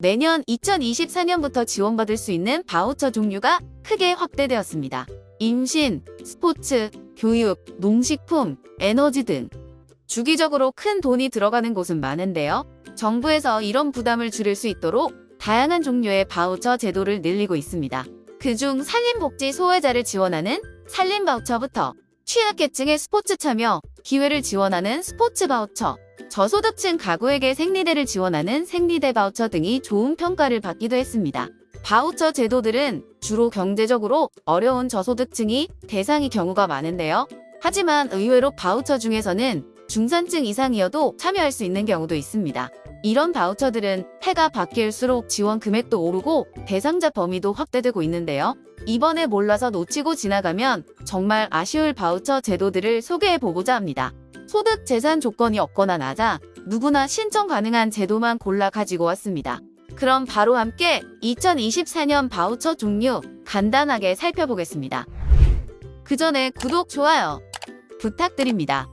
내년 2024년부터 지원받을 수 있는 바우처 종류가 크게 확대되었습니다. 임신, 스포츠, 교육, 농식품, 에너지 등 주기적으로 큰 돈이 들어가는 곳은 많은데요. 정부에서 이런 부담을 줄일 수 있도록 다양한 종류의 바우처 제도를 늘리고 있습니다. 그중 산림복지 소외자를 지원하는 산림 바우처부터 취약 계층의 스포츠 참여, 기회를 지원하는 스포츠 바우처, 저소득층 가구에게 생리대를 지원하는 생리대 바우처 등이 좋은 평가를 받기도 했습니다. 바우처 제도들은 주로 경제적으로 어려운 저소득층이 대상이 경우가 많은데요. 하지만 의외로 바우처 중에서는 중산층 이상이어도 참여할 수 있는 경우도 있습니다. 이런 바우처들은 해가 바뀔수록 지원 금액도 오르고 대상자 범위도 확대되고 있는데요. 이번에 몰라서 놓치고 지나가면 정말 아쉬울 바우처 제도들을 소개해 보고자 합니다. 소득 재산 조건이 없거나 낮아 누구나 신청 가능한 제도만 골라 가지고 왔습니다. 그럼 바로 함께 2024년 바우처 종류 간단하게 살펴보겠습니다. 그 전에 구독, 좋아요 부탁드립니다.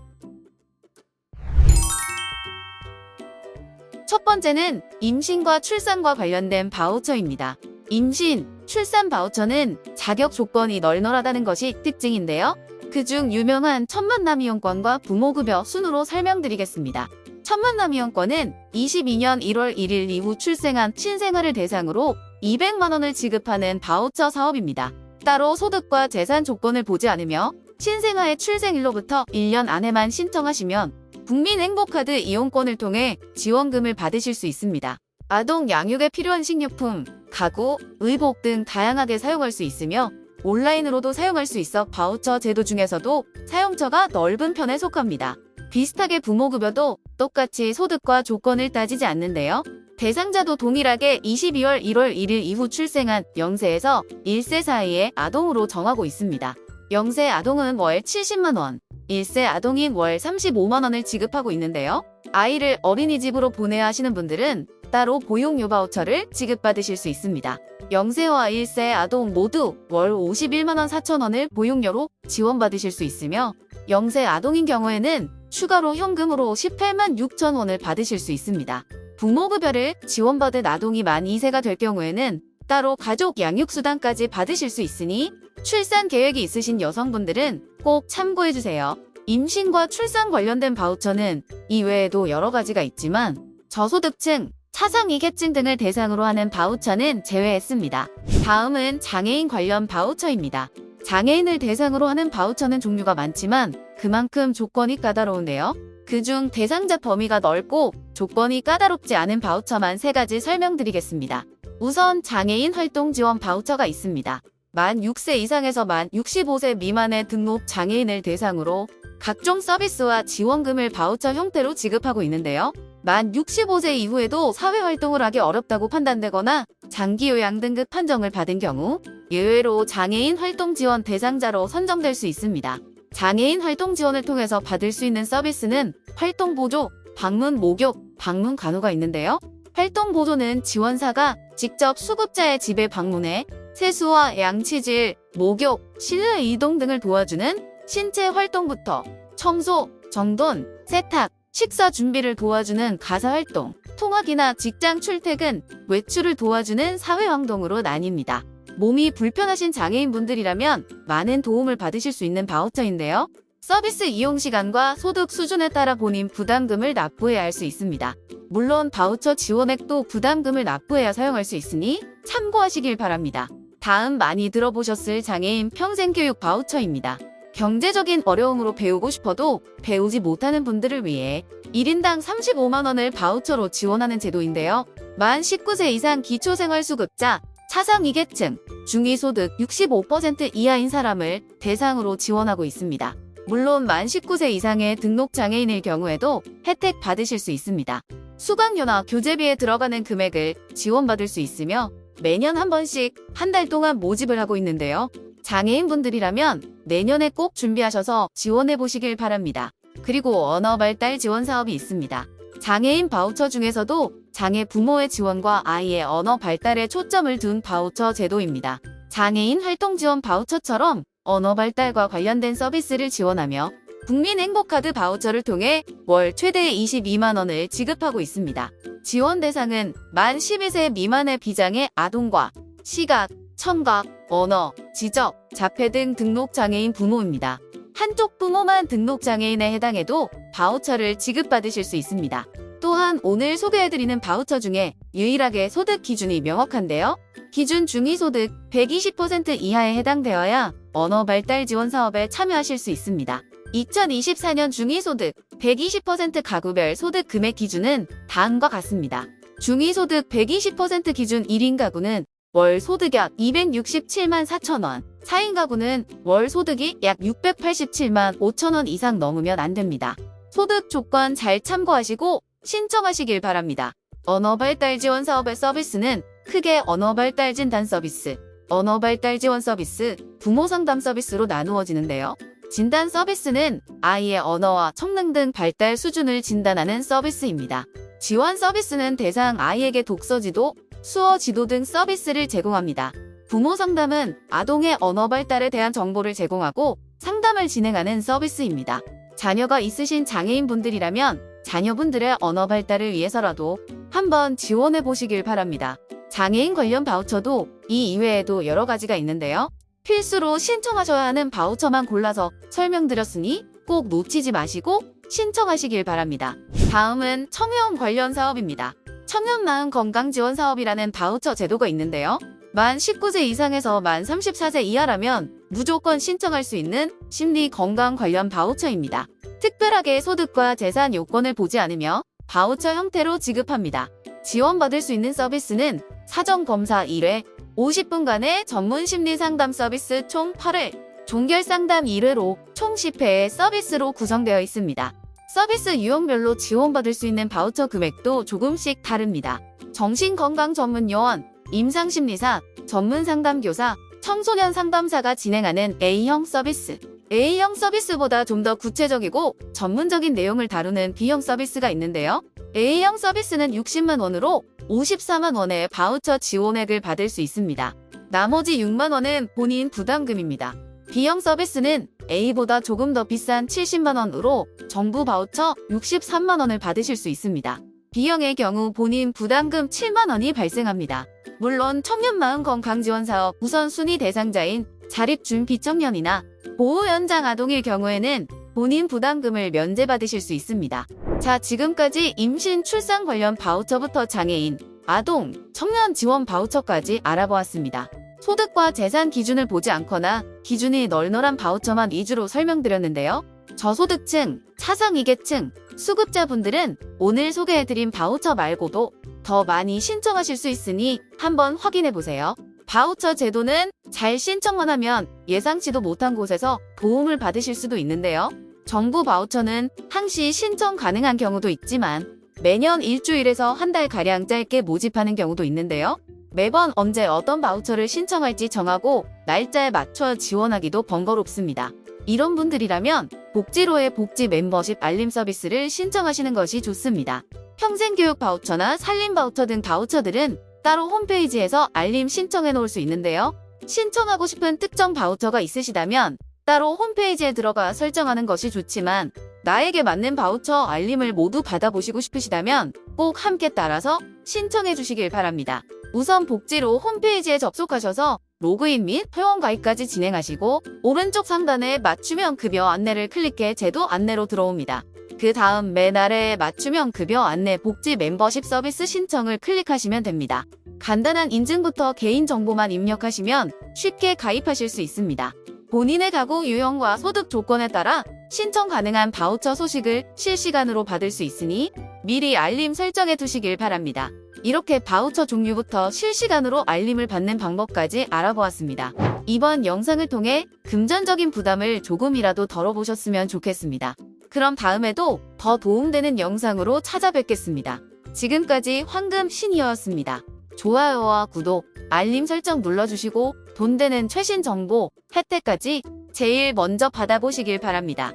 첫 번째는 임신과 출산과 관련된 바우처입니다. 임신, 출산 바우처는 자격 조건이 널널하다는 것이 특징인데요. 그중 유명한 천만남이용권과 부모급여 순으로 설명드리겠습니다. 천만남이용권은 22년 1월 1일 이후 출생한 신생아를 대상으로 200만 원을 지급하는 바우처 사업입니다. 따로 소득과 재산 조건을 보지 않으며 신생아의 출생일로부터 1년 안에만 신청하시면 국민 행복카드 이용권을 통해 지원금을 받으실 수 있습니다. 아동 양육에 필요한 식료품, 가구, 의복 등 다양하게 사용할 수 있으며 온라인으로도 사용할 수 있어 바우처 제도 중에서도 사용처가 넓은 편에 속합니다. 비슷하게 부모급여도 똑같이 소득과 조건을 따지지 않는데요. 대상자도 동일하게 22월 1월 1일 이후 출생한 0세에서 1세 사이의 아동으로 정하고 있습니다. 0세 아동은 월 70만 원, 1세 아동인 월 35만 원을 지급하고 있는데요. 아이를 어린이집으로 보내야 하시는 분들은 따로 보육료 바우처를 지급받으실 수 있습니다. 0세와 1세 아동 모두 월 51만 원 4천 원을 보육료로 지원받으실 수 있으며 0세 아동인 경우에는 추가로 현금으로 18만 6천 원을 받으실 수 있습니다. 부모급여를 지원받은 아동이 만 2세가 될 경우에는 따로 가족 양육수당까지 받으실 수 있으니 출산 계획이 있으신 여성분들은 꼭 참고해주세요. 임신과 출산 관련된 바우처는 이외에도 여러 가지가 있지만 저소득층, 차상위계층 등을 대상으로 하는 바우처는 제외했습니다. 다음은 장애인 관련 바우처입니다. 장애인을 대상으로 하는 바우처는 종류가 많지만 그만큼 조건이 까다로운데요. 그중 대상자 범위가 넓고 조건이 까다롭지 않은 바우처만 세 가지 설명드리겠습니다. 우선 장애인 활동 지원 바우처가 있습니다. 만 6세 이상에서 만 65세 미만의 등록 장애인을 대상으로 각종 서비스와 지원금을 바우처 형태로 지급하고 있는데요. 만 65세 이후에도 사회활동을 하기 어렵다고 판단되거나 장기 요양 등급 판정을 받은 경우 예외로 장애인 활동 지원 대상자로 선정될 수 있습니다. 장애인 활동 지원을 통해서 받을 수 있는 서비스는 활동 보조, 방문 목욕, 방문 간호가 있는데요. 활동 보조는 지원사가 직접 수급자의 집에 방문해 세수와 양치질, 목욕, 실내 이동 등을 도와주는 신체 활동부터 청소, 정돈, 세탁, 식사 준비를 도와주는 가사 활동, 통학이나 직장 출퇴근, 외출을 도와주는 사회 활동으로 나뉩니다. 몸이 불편하신 장애인분들이라면 많은 도움을 받으실 수 있는 바우처인데요. 서비스 이용 시간과 소득 수준에 따라 본인 부담금을 납부해야 할 수 있습니다. 물론 바우처 지원액도 부담금을 납부해야 사용할 수 있으니 참고하시길 바랍니다. 다음 많이 들어보셨을 장애인 평생교육 바우처입니다. 경제적인 어려움으로 배우고 싶어도 배우지 못하는 분들을 위해 1인당 35만 원을 바우처로 지원하는 제도인데요. 만 19세 이상 기초생활수급자, 차상위계층, 중위소득 65% 이하인 사람을 대상으로 지원하고 있습니다. 물론 만 19세 이상의 등록 장애인일 경우에도 혜택 받으실 수 있습니다. 수강료나 교재비에 들어가는 금액을 지원받을 수 있으며 매년 한 번씩 한 달 동안 모집을 하고 있는데요. 장애인분들이라면 내년에 꼭 준비하셔서 지원해 보시길 바랍니다. 그리고 언어 발달 지원 사업이 있습니다. 장애인 바우처 중에서도 장애 부모의 지원과 아이의 언어 발달에 초점을 둔 바우처 제도입니다. 장애인 활동 지원 바우처처럼 언어 발달과 관련된 서비스를 지원하며 국민 행복카드 바우처를 통해 월 최대 22만 원을 지급하고 있습니다. 지원 대상은 만 12세 미만의 비장애 아동과 시각, 청각, 언어, 지적, 자폐 등 등록 장애인 부모입니다. 한쪽 부모만 등록 장애인에 해당해도 바우처를 지급받으실 수 있습니다. 또한 오늘 소개해드리는 바우처 중에 유일하게 소득 기준이 명확한데요. 기준 중위소득 120% 이하에 해당되어야 언어 발달 지원 사업에 참여하실 수 있습니다. 2024년 중위소득 120% 가구별 소득 금액 기준은 다음과 같습니다. 중위소득 120% 기준 1인 가구는 월 소득 약 267만 4천 원, 4인 가구는 월 소득이 약 687만 5천 원 이상 넘으면 안 됩니다. 소득 조건 잘 참고하시고 신청하시길 바랍니다. 언어 발달 지원 사업의 서비스는 크게 언어 발달 진단 서비스, 언어 발달 지원 서비스, 부모 상담 서비스로 나누어지는데요. 진단 서비스는 아이의 언어와 청능 등 발달 수준을 진단하는 서비스입니다. 지원 서비스는 대상 아이에게 독서 지도, 수어 지도 등 서비스를 제공합니다. 부모 상담은 아동의 언어 발달에 대한 정보를 제공하고 상담을 진행하는 서비스입니다. 자녀가 있으신 장애인 분들이라면 자녀분들의 언어 발달을 위해서라도 한번 지원해 보시길 바랍니다. 장애인 관련 바우처도 이 이외에도 여러 가지가 있는데요. 필수로 신청하셔야 하는 바우처만 골라서 설명드렸으니 꼭 놓치지 마시고 신청하시길 바랍니다. 다음은 청년 관련 사업입니다. 청년마을 건강 지원 사업이라는 바우처 제도가 있는데요. 만 19세 이상에서 만 34세 이하라면 무조건 신청할 수 있는 심리 건강 관련 바우처입니다. 특별하게 소득과 재산 요건을 보지 않으며 바우처 형태로 지급합니다. 지원받을 수 있는 서비스는 사전 검사 1회, 50분간의 전문 심리 상담 서비스 총 8회, 종결 상담 1회로 총 10회의 서비스로 구성되어 있습니다. 서비스 유형별로 지원받을 수 있는 바우처 금액도 조금씩 다릅니다. 정신건강 전문 요원, 임상심리사, 전문 상담교사, 청소년 상담사가 진행하는 A형 서비스. A형 서비스보다 좀 더 구체적이고 전문적인 내용을 다루는 B형 서비스가 있는데요. A형 서비스는 60만 원으로 54만 원의 바우처 지원액을 받을 수 있습니다. 나머지 6만 원은 본인 부담금입니다. B형 서비스는 A보다 조금 더 비싼 70만 원으로 정부 바우처 63만 원을 받으실 수 있습니다. B형의 경우 본인 부담금 7만 원이 발생합니다. 물론 청년마음 건강지원 사업 우선순위 대상자인 자립준 비청년이나 보호연장 아동일 경우에는 본인 부담금을 면제받으실 수 있습니다. 자, 지금까지 임신 출산 관련 바우처부터 장애인, 아동, 청년 지원 바우처까지 알아보았습니다. 소득과 재산 기준을 보지 않거나 기준이 널널한 바우처만 위주로 설명드렸는데요. 저소득층, 차상위계층, 수급자분들은 오늘 소개해드린 바우처 말고도 더 많이 신청하실 수 있으니 한번 확인해보세요. 바우처 제도는 잘 신청만 하면 예상치도 못한 곳에서 도움을 받으실 수도 있는데요. 정부 바우처는 항시 신청 가능한 경우도 있지만 매년 일주일에서 한 달가량 짧게 모집하는 경우도 있는데요. 매번 언제 어떤 바우처를 신청할지 정하고 날짜에 맞춰 지원하기도 번거롭습니다. 이런 분들이라면 복지로의 복지 멤버십 알림 서비스를 신청하시는 것이 좋습니다. 평생교육 바우처나 살림 바우처 등 바우처들은 따로 홈페이지에서 알림 신청해 놓을 수 있는데요. 신청하고 싶은 특정 바우처가 있으시다면 따로 홈페이지에 들어가 설정하는 것이 좋지만 나에게 맞는 바우처 알림을 모두 받아보시고 싶으시다면 꼭 함께 따라서 신청해 주시길 바랍니다. 우선 복지로 홈페이지에 접속하셔서 로그인 및 회원 가입까지 진행하시고 오른쪽 상단에 맞춤형 급여 안내를 클릭해 제도 안내로 들어옵니다. 그 다음 맨 아래에 맞춤형 급여 안내 복지 멤버십 서비스 신청을 클릭하시면 됩니다. 간단한 인증부터 개인 정보만 입력하시면 쉽게 가입하실 수 있습니다. 본인의 가구 유형과 소득 조건에 따라 신청 가능한 바우처 소식을 실시간으로 받을 수 있으니 미리 알림 설정해 두시길 바랍니다. 이렇게 바우처 종류부터 실시간으로 알림을 받는 방법까지 알아보았습니다. 이번 영상을 통해 금전적인 부담을 조금이라도 덜어보셨으면 좋겠습니다. 그럼 다음에도 더 도움되는 영상으로 찾아뵙겠습니다. 지금까지 황금 신이었습니다. 좋아요와 구독, 알림 설정 눌러주시고 돈 되는 최신 정보, 혜택까지 제일 먼저 받아보시길 바랍니다.